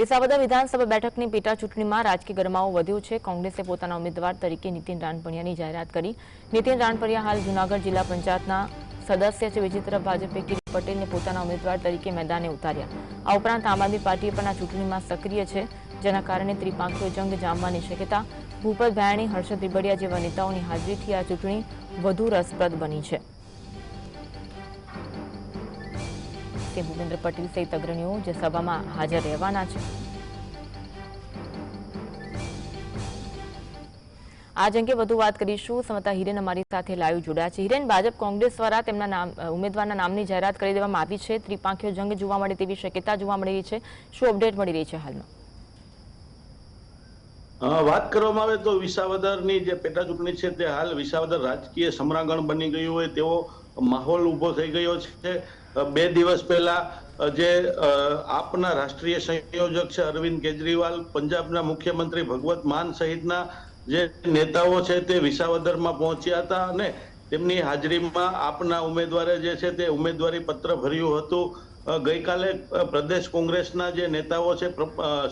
વિસાવદર વિધાનસભા બેઠકની પેટા ચૂંટણીમાં રાજકીય ગરમાવો વધ્યો છે. કોંગ્રેસે પોતાના ઉમેદવાર તરીકે નીતિન રાણપણિયાની જાહેરાત કરી. નીતિન રાણપણિયા હાલ જૂનાગઢ જિલ્લા પંચાયતના સદસ્ય છે. બીજી તરફ ભાજપે કિરીટ પટેલને પોતાના ઉમેદવાર તરીકે મેદાને ઉતાર્યા. આ ઉપરાંત આમ આદમી પાર્ટી પણ આ ચૂંટણીમાં સક્રિય છે, જેના કારણે ત્રિપાંખીય જંગ જામવાની શક્યતા, ભૂપત ભાયાણી, હર્ષદ રીબડિયા જેવા નેતાઓની હાજરીથી આ ચૂંટણી વધુ રસપ્રદ બની છે. તે ભૂપેન્દ્ર પટેલ સહિત અગ્રણીઓ જે સભામાં હાજર રહેવાના છે. આજ અંગે વધુ વાત કરીશું. સમતા હિરેન અમારી સાથે લાઈવ જોડાયા છે. હિરેન, ભાજપ કોંગ્રેસ દ્વારા તેમના ઉમેદવારના નામની જાહેરાત કરી દેવામાં આવી છે. ત્રિપાંખીઓ જંગ જોવા મળે તેવી શક્યતા જોવા મળી રહી છે. શું અપડેટ મળી રહી છે હાલમાં? વાત કરવામાં આવે તો વિસાવદરની જે પેટા ચૂંટણી છે તે હાલ વિસાવદર રાજકીય સમરાંગણ બની ગયું હોય તેવો માહોલ ઊભો થઈ ગયો છે. બે દિવસ પહેલા જે આપના રાષ્ટ્રીય સંયોજક છે અરવિંદ કેજરીવાલ, પંજાબના મુખ્યમંત્રી ભગવત માન સહિતના જે નેતાઓ છે તે વિસાવદરમાં પહોંચ્યા હતા અને તેમની હાજરીમાં આપના ઉમેદવારે જે છે તે ઉમેદવારી પત્ર ભર્યું હતું. ગઈકાલે પ્રદેશ કોંગ્રેસના જે નેતાઓ છે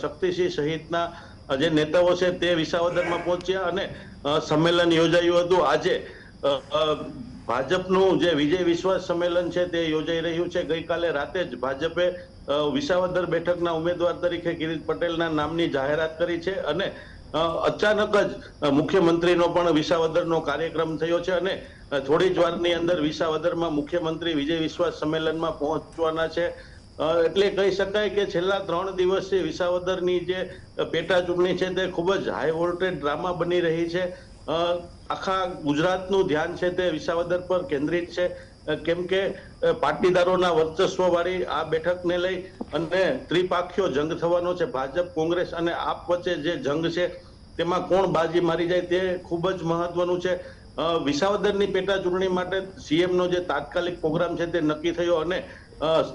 શક્તિસિંહ સહિતના જે નેતાઓ છે તે વિસાવદરમાં પહોંચ્યા અને સંમેલન યોજાયું હતું. આજે ભાજપનું જે વિજય વિશ્વાસ સંમેલન છે તે યોજાઈ રહ્યું છે. ગઈકાલે રાતે જ ભાજપે વિસાવદર બેઠકના ઉમેદવાર તરીકે કિરીટ પટેલના નામની જાહેરાત કરી છે અને અચાનક જ મુખ્યમંત્રીનો પણ વિસાવદરનો કાર્યક્રમ થયો છે અને થોડી જ વારની અંદર વિસાવદરમાં મુખ્યમંત્રી વિજય વિશ્વાસ સંમેલનમાં પહોંચવાના છે. એટલે કહી શકાય કે છેલ્લા ત્રણ દિવસથી વિસાવદરની જે પેટા ચૂંટણી છે તે ખૂબ જ હાઈ વોલ્ટેજ ડ્રામા બની રહી છે. આખા ગુજરાતનું ધ્યાન છે તે વિસાવદર પર કેન્દ્રિત છે. કેમ કે પાટીદારોના વર્ચસ્વવાળી આ બેઠકને લઈ અને ત્રિપાખ્યો જંગ થવાનો છે. ભાજપ, કોંગ્રેસ અને આપ વચ્ચે જે જંગ છે, તેમાં કોણ બાજી મારી જાય તે ખૂબ જ મહત્વનું છે. વિસાવદરની પેટા ચૂંટણી માટે સીએમનો જે તાત્કાલિક પ્રોગ્રામ છે તે નક્કી થયો અને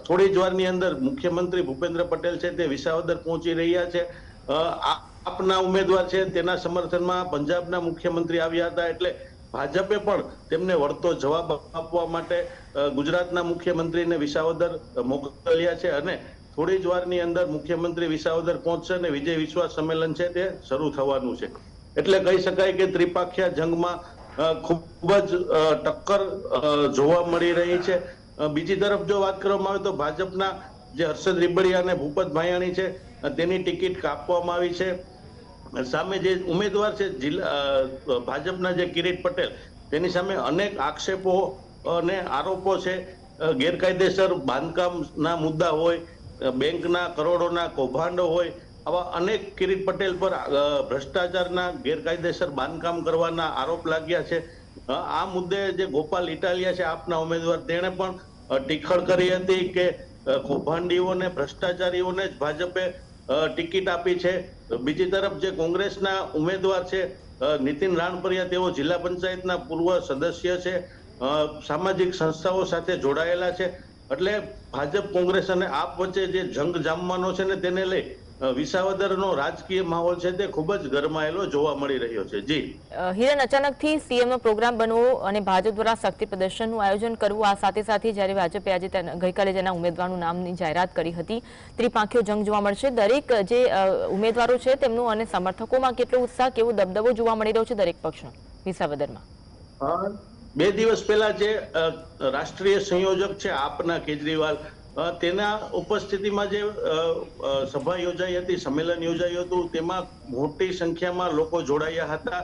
થોડી જ વારની અંદર મુખ્યમંત્રી ભૂપેન્દ્ર પટેલ છે તે વિસાવદર પહોંચી રહ્યા છે. આ- આપના ઉમેદવાર છે, તેના સમર્થનમાં પંજાબના મુખ્યમંત્રી આવ્યા હતા એટલે ભાજપે પણ તેમને વળતો જવાબ આપવા માટે ગુજરાતના મુખ્યમંત્રીને વિસાવદર મોકલ્યા છે અને થોડી જ વારની અંદર મુખ્યમંત્રી વિસાવદર પહોંચશે અને વિજય વિશ્વાસ સંમેલન છે તે શરૂ થવાનું છે. એટલે કહી શકાય કે ત્રિપાખ્યા જંગમાં ખૂબ જ ટક્કર જોવા મળી રહી છે. બીજી તરફ જો વાત કરવામાં આવે તો ભાજપના જે હર્ષદ રીબડિયા અને ભૂપત ભાયાણી છે, તેની ટિકિટ કાપવામાં આવી છે. સામે જે ઉમેદવાર છે, જિલ્લા ભાજપના જે કિરીટ પટેલ, તેની સામે અનેક આક્ષેપો અને આરોપો છે. ગેરકાયદેસર બાંધકામના મુદ્દા હોય બેંકના કરોડોના કૌભાંડો હોય, આવા અનેક કિરીટ પટેલ પર ભ્રષ્ટાચારના ગેરકાયદેસર બાંધકામ કરવાના આરોપ લાગ્યા છે. આ મુદ્દે જે ગોપાલ ઇટાલિયા છે, આપના ઉમેદવાર, તેણે પણ ટીખળ કરી હતી કે કૌભાંડીઓને, ભ્રષ્ટાચારીઓને જ ભાજપે ટિકિટ આપી છે. બીજી તરફ જે કોંગ્રેસના ઉમેદવાર છે નીતિન રાણપરિયા, તેઓ જિલ્લા પંચાયતના પૂર્વ સદસ્ય છે. સામાજિક સંસ્થાઓ સાથે જોડાયેલા છે. એટલે ભાજપ, કોંગ્રેસ અને આપ વચ્ચે જે જંગ જામવાનો છે ને, તેને લઈ વિસાવદરનો રાજકીય માહોલ છે તે ખૂબ જ ગરમાયેલો જોવા મળી રહ્યો છે. જી. હિરેન અચાનકથી સીએમનો પ્રોગ્રામ બનવો અને ભાજપ દ્વારા શક્તિ પ્રદર્શનનું આયોજન કરવું આ સાથે સાથે જ્યારે ભાજપે આજે ગઈકાલે જેના ઉમેદવારનું નામની જાહેરાત કરી હતી ત્રિપાંખીઓ જંગ જોવા મળશે. દરેક જે ઉમેદવારો છે તેમનું અને સમર્થકોમાં કેટલો ઉત્સાહ કેવો દબદબો જોવા મળી રહ્યો છે દરેક પક્ષનો વિસાવદરમાં? બે દિવસ પહેલા જે રાષ્ટ્રીય સંયોજક છે આપના કેજરીવાલ તેના ઉપસ્થિતિમાં જે સભા યોજાઈ હતી, સંમેલન યોજાયું હતું, તેમાં મોટી સંખ્યામાં લોકો જોડાયા હતા.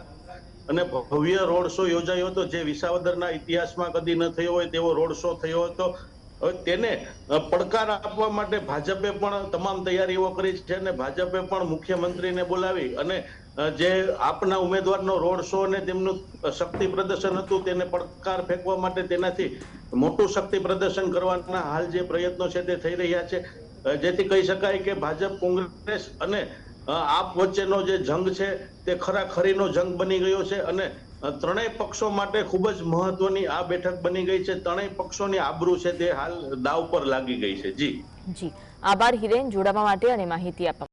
અને ભવ્ય રોડ શો યોજાયો હતો, જે વિસાવદરના ઇતિહાસમાં કદી ન થયો હોય તેવો રોડ શો થયો હતો. હવે તેને પડકાર આપવા માટે ભાજપે પણ તમામ તૈયારીઓ કરી છે અને ભાજપે પણ મુખ્યમંત્રીને બોલાવી અને જે આપના ઉમેદવારનો રોડ શો અને તેમનું શક્તિ પ્રદર્શન હતું, તેને પડકાર ફેંકવા માટે તેનાથી મોટું શક્તિ પ્રદર્શન કરવાના હાલ જે પ્રયત્નો છે તે થઈ રહ્યા છે. જેથી કહી શકાય કે ભાજપ, કોંગ્રેસ અને આપ વચ્ચેનો જે જંગ છે તે ખરાખરીનો જંગ બની ગયો છે અને ત્રણેય પક્ષો માટે ખૂબ જ મહત્વની આ બેઠક બની ગઈ છે. ત્રણેય પક્ષોની આબરૂ છે તે હાલ દાવ પર લાગી ગઈ છે. જી. જી. આભાર હિરેન, જોડાવા માટે અને માહિતી આપવા